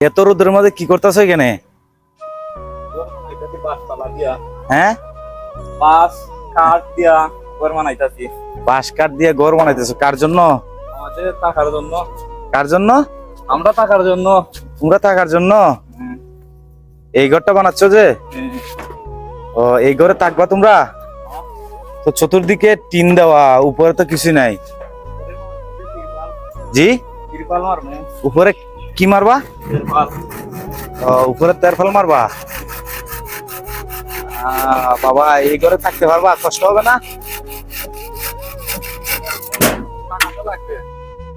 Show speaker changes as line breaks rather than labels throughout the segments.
এত রোদের মধ্যে কি করতেছো এখানে? হ্যাঁ?
বাস কাঠ দিয়া ঘর বানাইতাছি।
বাঁশ কাঠ দিয়ে ঘর বানাইতেছো। কার জন্য?
থাকার জন্য।
কার জন্য?
আমরা থাকার জন্য।
তোমরা থাকার জন্য? এই ঘরটা বানাচ্ছ যে? ও এই ঘরে থাকবা তোমরা? তো চতুর্দিকে টিন দেওয়া উপরে তো কিছু নাই। জি? উপরে কি মারবা? উপরে তেরফল মারবা? আহ, বাবা এই ঘরে থাকতে পারবা? কষ্ট হবে না?
লাগবে।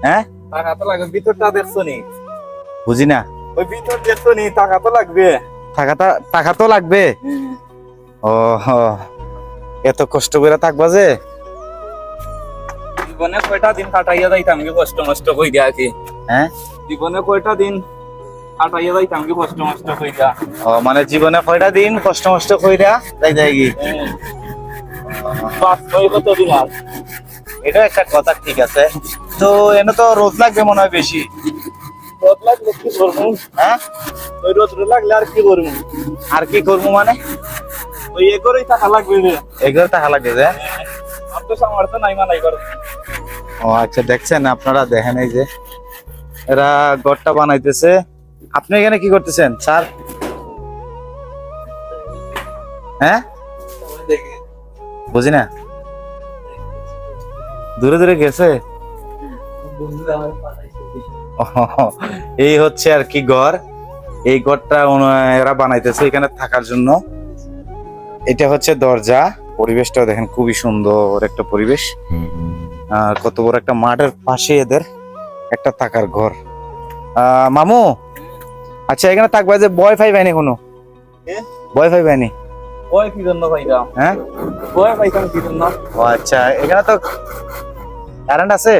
হ্যাঁ?
টাকা তো লাগবে। ভিতরটা দেখছ নি?
বুঝি না।
ওই ভিতর দেখছ নি? টাকা তো লাগবে।
টাকাটা টাকা তো লাগবে? ও হ। এত কষ্ট করে থাকবা যে।
জীবনে কয়টা দিন কাটাইয়া যাইতাম কষ্ট মষ্ট কই দিয়া কি?
হ্যাঁ?
জীবনে কয়টা দিন কাটাইয়া যাইতাম কি কষ্ট মষ্ট কই দিয়া
ও মানে জীবনে কয়টা দিন কষ্ট মষ্ট কইরা তাই যাই কি
পাঁচ ছয় কত দিন আর?
এটা একটা কথা ঠিক আছে। তো এনে তো রোদ লাগবে মনে হয় বেশি।
রোদ লাগলে কি করব
হ্যাঁ?
ওই রোদ লাগলে আর কি করব
আর কি করব মানে?
ওই এ করেই টাকা লাগবে যে।
এগুলো টাকা লাগবে যে?
আর তো সামর্থ্য নাই মানাই করো
ও আচ্ছা দেখছেন আপনারা দেখেন এই যে। এরা ঘরটা বানাইতেছে। আপনি এখানে কি করতেছেন স্যার? হ্যাঁ? বুঝি না? দূরে দূরে গেছে? এই হচ্ছে আর কি ঘর। এই ঘরটা এরা বানাইতেছে এখানে থাকার জন্য। এটা হচ্ছে দরজা। পরিবেশটাও দেখেন খুবই সুন্দর একটা পরিবেশ। আর কত বড় একটা মাঠের পাশে এদের। একটা থাকার ঘর। মামু? আচ্ছা এখানে থাকবা যে বয় ফাই পাইনি কোনো বয় ফাই পাইনি।
ওই কি জন্য পাইতাম
হ্যাঁ?
ওই পাইতাম কি জন্য?
ও আচ্ছা এখানে তো কারেন্ট আছে?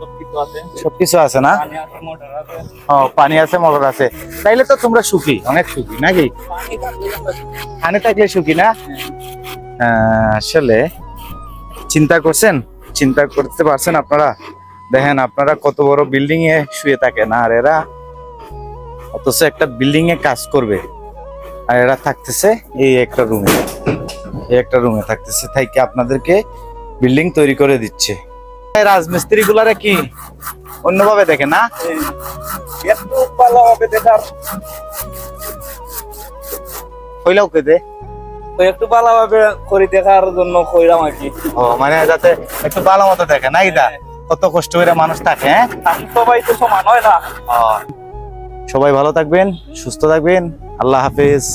সব কিছু আছে।
সবকিছু আছে না?
পানি আছে মোটর আছে।
ও পানি আছে মোটর আছে। তাইলে তো তোমরা সুখী অনেক সুখী নাকি?
পানি থাকলে
সুখী। না? আসলে চিন্তা করছেন? চিন্তা করতে পারছেন আপনারা? দেখেন আপনারা কত বড় বিল্ডিং এ শুয়ে থাকেন আর এরা অথচ একটা বিল্ডিং এ কাজ করবে। আর এরা থাকতেছে এই একটা রুমে এই একটা রুমে থাকতেছে তাই কি আপনাদেরকে বিল্ডিং তৈরি করে দিচ্ছে। রাজমিস্ত্রি গুলারে কি অন্যভাবে দেখে না?
একটু ভালো
কইলাও কে দে?
তো একটু ভালো ভাবে করে দেখার জন্য আর কি।
ও মানে যাতে একটু ভালো মতো দেখে না ইদা কত কষ্ট করে মানুষ থাকে হ্যাঁ?
সবাই তো সমান হয় না?
সবাই ভালো থাকবেন সুস্থ থাকবেন। আল্লাহ হাফেজ।